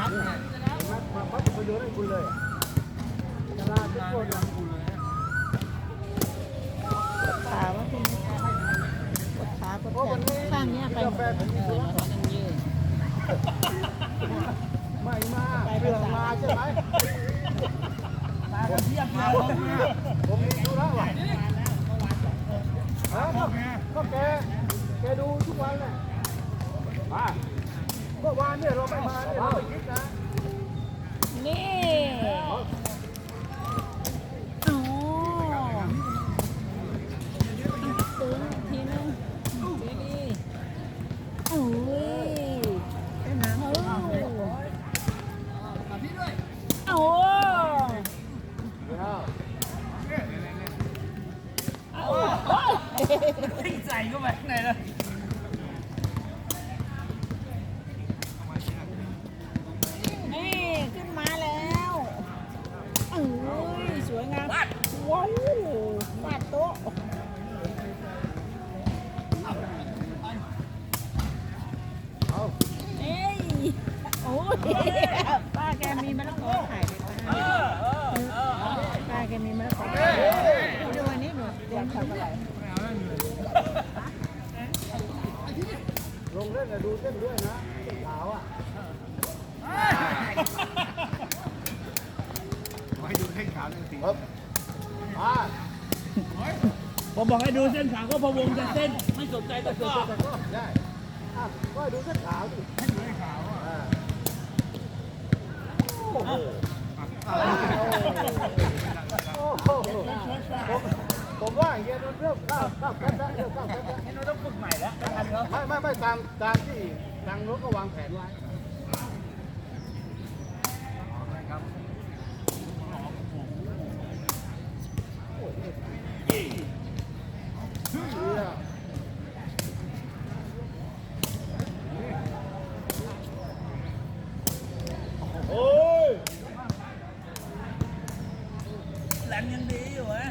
นัดไงมามาพัดประโยชน์ให้คุณเลยตลาดทุกคนอะขาว่าคุณปวดขาปวดเพราะแขนข้างเนี้ยไปแฟผมมีธุระไม่มาเรื่องมาใช่ไหมมาเทียบมาพร้อมเนี่ยผมมีธุระว่ะฮะก็แกแกดูทุกวันแหละมา เมื่อวานเนี่ยเราไม่มาเนี่ยเราไม่คิดนะนี่โอ้ตึงทีนึงดีๆโอ้ยเป็นน้ำโอ้โอ้เดี๋ยวทิ้งใส่เข้าไปข้างในเลย ป้าแกมีมะละกอขายไหมป้าป้าแกมีมะละกอขายดูอันนี้หนูเตรียมทำอะไรลงเล่นน่ะดูเส้นด้วยนะเส้นขาวอะให้ดูเส้นขาวหนึ่งสีครับมาผมบอกให้ดูเส้นขาวก็พะวงจะเส้น ไม่สนใจตะกร้อแต่ก็ได้ก็ให้ดูเส้นขาวดิให้ดูให้ขาวอะ อ่าโอ้โหโอ้โห ผมว่าอย่างเงี้ยมันเริ่มเข้าเข้าแคปแล้เริ่มเข้าแคปแล้วให้เราต้องฝึกใหม่แล้วไม่ทันแล้วไม่ไม่ไม่ตามตามที่ทางรถก็วางแผนไว้เชี่ย โอ้ยแหลมยังดีอยู่ฮะ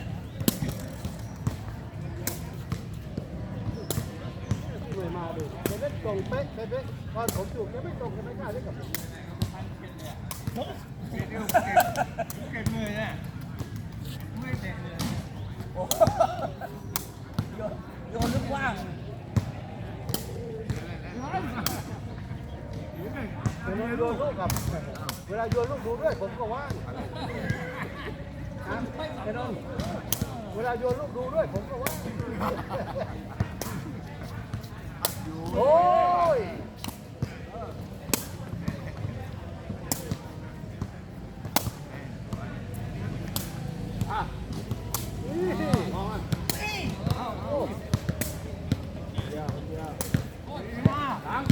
ที่เลยมาดูแกเล่น ตรงเป๊ะเป๊ะเป๊ะตอนผมอยู่แกไม่ตรงแกไม่กล้าเล่นกับผมเก็บเร็วเก็บเก็บเลยเนี่ยไม่เตะเลยโอ้โยนโยนลูกว่างเวลาโยนลูกกับเวลาโยนลูกดูด้วยผมก็ว่างนะไอ้น้องเวลาโยนลูกดูด้วยผมก็ว่าง โอ้ยอะนี่มองมันโอ้เดี๋ยวเดี๋ยวหลัง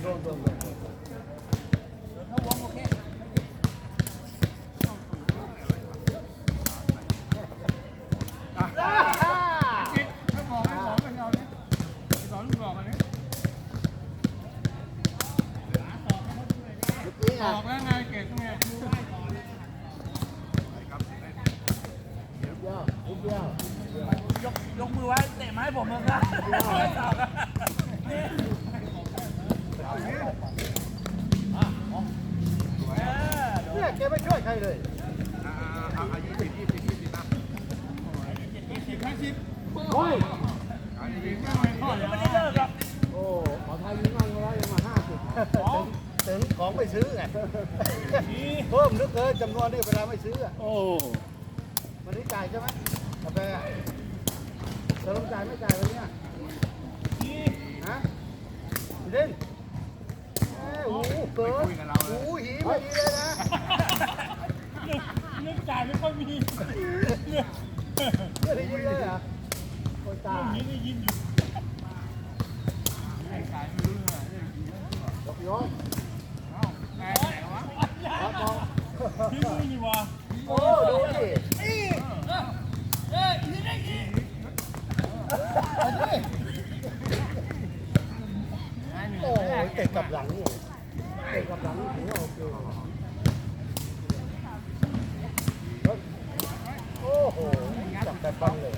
โดนโดนโดน ถ้าวงโอเค อ่า จิตถ้าบอกให้บอกไปเอาเนี่ยสอนลูกบอกอันนี้ เมื่อกี้ บ อะ อกแล้วไงเก็บตรงเนี้ย เดียวนิดเดี ยวยกยกมือไว้เตะไม้ผมมึงนะไม่ตอบนะนี่เออโดนเนี่ยแกไม่ช่วยใครเลยอ่าอ่ายี่สิบยี่สิบยี่สิบนะยี่สิบห้าสิบโอ้ยอันนี้ไม่ไม่พอยังไม่ได้เลิกหรอกโอ้ขอทายยิงมั่งแล้วยังมาห้าสิบถึงของไม่ซื้อไงเพิ่มนึกเลยจำนวนนี่เวลาไม่ซื้ออะโอ้วันนี้จ่ายใช่ไหม กาแฟจะลงจ่ายไม่จ่ายวันนี้ฮะเด่นโอ้โหเกินโอ้โหหีไม่ดีเลยนะเรื่องจ่ายไม่ค่อยมีเพื่อนได้ยินเลยเหรอโอ้ยตายนี่ได้ยินอยู่ขายไม่รู้เลยยกยกเอ้าแม่ไหนวะรับมองพี่มือนี่วะ โอ้ดูดิ เอ้ยนี่ได้ยิน โอ้ยเตะกลับหลังนี่เตะกลับหลังนี่ถือว่าโอเค โอ้โหจับแต่ฟังเลย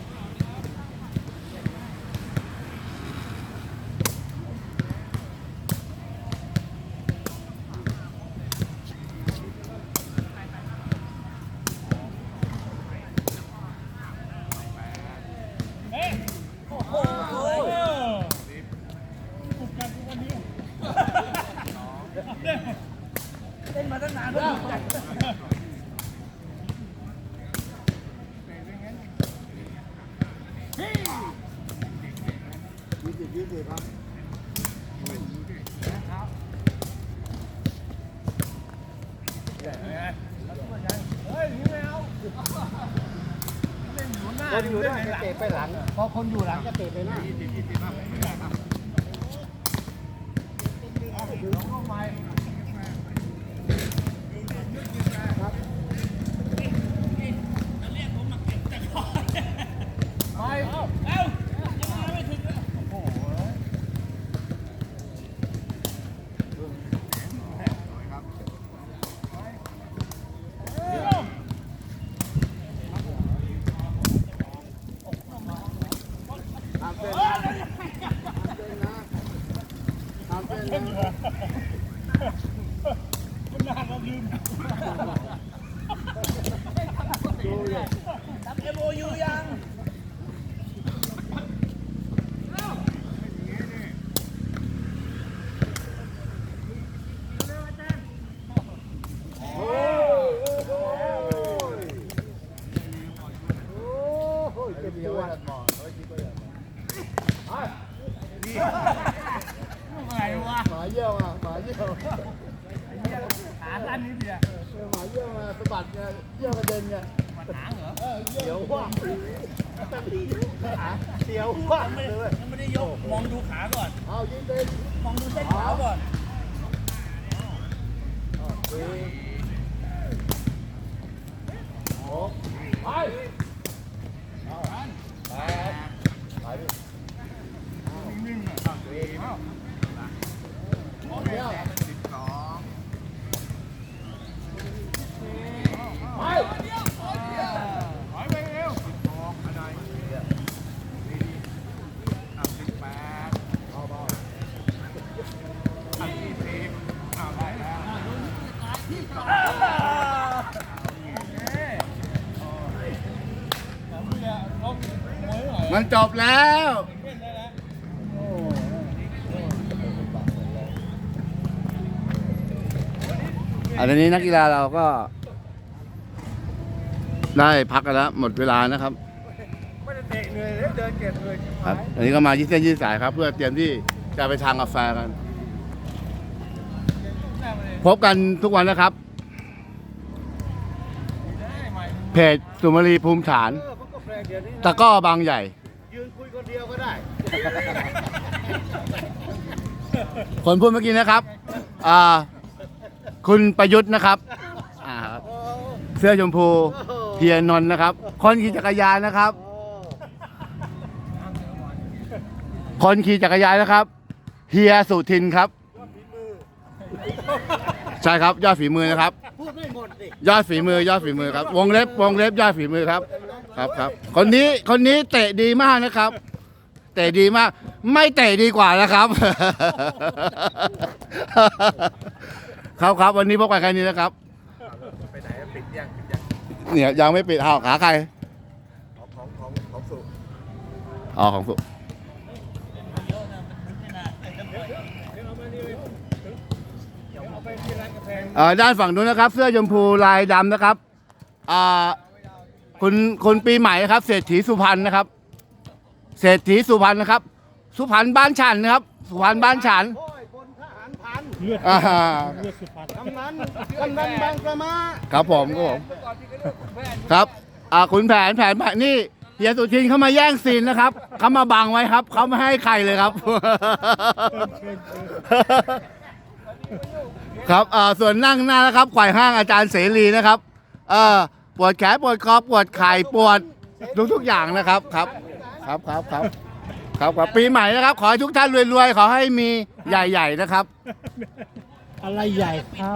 คนอยู่หน้าจะเตะไปหลัง พอคนอยู่หลังก็เตะไปหน้า เอ้าเอ้ายังมาไม่ถึงเลย ทำเป็นนะทำเป็นนะทำเป็นนะ คุณนานเราลืม ดูเลย ทำเอ็มโอยูยัง โอ้ยโอ้ยโอ้ยเจ็บตัว ไงวะ หมา เยี่ยวอะหมาเยี่ยวขาสั้นนิดเดียวหมาเยี่ยวมาสะบัดไงเยี่ยวกระเด็นไงมันหางเหรอเสียวว่าเสียวว่าไม่เลยยังไม่ได้ยกมองดูขาก่อนเอายิงเต้นมองดูเส้นขาก่อน สี่หกไปแปดไปดินิ่งๆอะสี่เดียว สิบสอง ไป ถอยไปเร็วสิบสองอะไรดีดีอะสิบแปด เอาเบา อะยี่สิบอะได้แล้ว มันจบแล้วอันนี้นักกีฬาเราก็ ได้พักกันแล้วหมดเวลานะครับไม่ได้เตะเหนื่อยเลยเดินเก็บเลยครับอันนี้ก็มายืดเส้นยืดสายครับ เพื่อเตรียมที่จะไปทางกาแฟกัน พบกันทุกวันนะครับ เพจสุมารีภูมิฐาน เออมันก็แปลกเดี๋ยวนี้ตะกร้อบางใหญ่ ยืนคุยคนเดียวก็ได้ คนพูดเมื่อกี้นะครับอ่าคุณประยุทธ์นะครับอ่าครับเสื้อชมพูเพียนนท์นะครับ คนขี่จักรยานนะครับคนขี่จักรยานนะครับ เฮียสุทินครับ ใช่ครับยอดฝีมือนะครับ พูดไม่หมดดิยอดฝีมือยอดฝีมือครับ วงเล็บวงเล็บยอดฝีมือครับ ครับครับคนนี้คนนี้เตะดีมากนะครับ เตะดีมาก ไม่เตะดีกว่านะครับ ครับครับวันนี้พบกันแค่นี้นะครับ ไปไหนปิดยังปิดยังเนี่ยยังไม่ปิดเอาขาใครของของของของสุอ๋อของสุด้านฝั่งนู้นนะครับ เสื้อชมพูลายดำนะครับอ่า คุณคุณปีใหม่นะครับ เศรษฐีสุพรรณนะครับ เศรษฐีสุพรรณนะครับ สุพรรณบ้านฉันนะครับ สุพรรณบ้านฉันโอ้ยคนทหารพันอ่ากำนันกำนันบางประมาครับผมครับผมเมื่อก่อนที่เขาเรียกว่าแม่นครับอ่าขุนแผนแผนแผนนี่เฮียสุทินเขามาแย่งซีนนะครับเขามาบังไว้ครับเขาไม่ให้ใครเลยครับ ครับอ่าส่วนนั่งหน้านะครับไขว่ห้างอาจารย์เสรีนะครับเอ่อ ปวดแขนปวดคอปวดไข่ปวดทุกทุกๆอย่างนะครับครับ ครับครับครับครับครับปีใหม่นะครับ ขอให้ทุกท่านรวยๆขอให้มีใหญ่ ๆนะครับ อะไรใหญ่ครับ